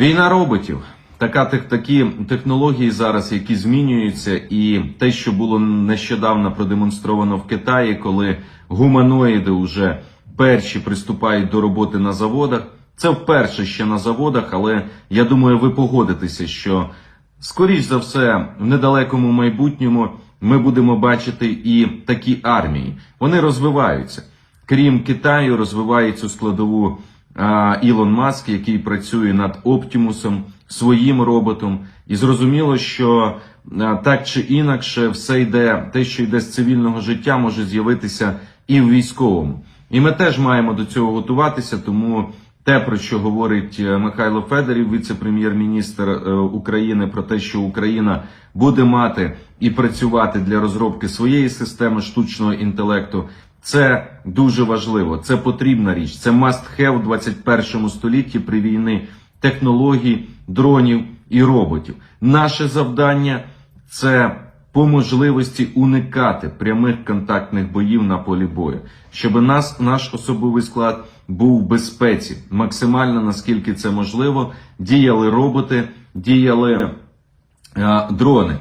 Війна роботів. Така такі технології зараз, які змінюються, і те, що було нещодавно продемонстровано в Китаї, коли гуманоїди вже перші приступають до роботи на заводах. Це вперше ще на заводах, але я думаю, ви погодитеся, що скоріш за все в недалекому майбутньому ми будемо бачити і такі армії. Вони розвиваються. Крім Китаю, розвиває цю складову Ілон Маск, який працює над Оптімусом, своїм роботом. І зрозуміло, що так чи інакше, все йде, те, що йде з цивільного життя, може з'явитися і в військовому. І ми теж маємо до цього готуватися, тому те, про що говорить е, Михайло Федорів, віце-прем'єр-міністр е, України, про те, що Україна буде мати і працювати для розробки своєї системи штучного інтелекту. Це дуже важливо, це потрібна річ, це must have в 21 столітті при війни технологій, дронів і роботів. Наше завдання це по можливості уникати прямих контактних боїв на полі бою, щоб нас, наш особовий склад був в безпеці, максимально наскільки це можливо, діяли роботи, діяли е, дрони.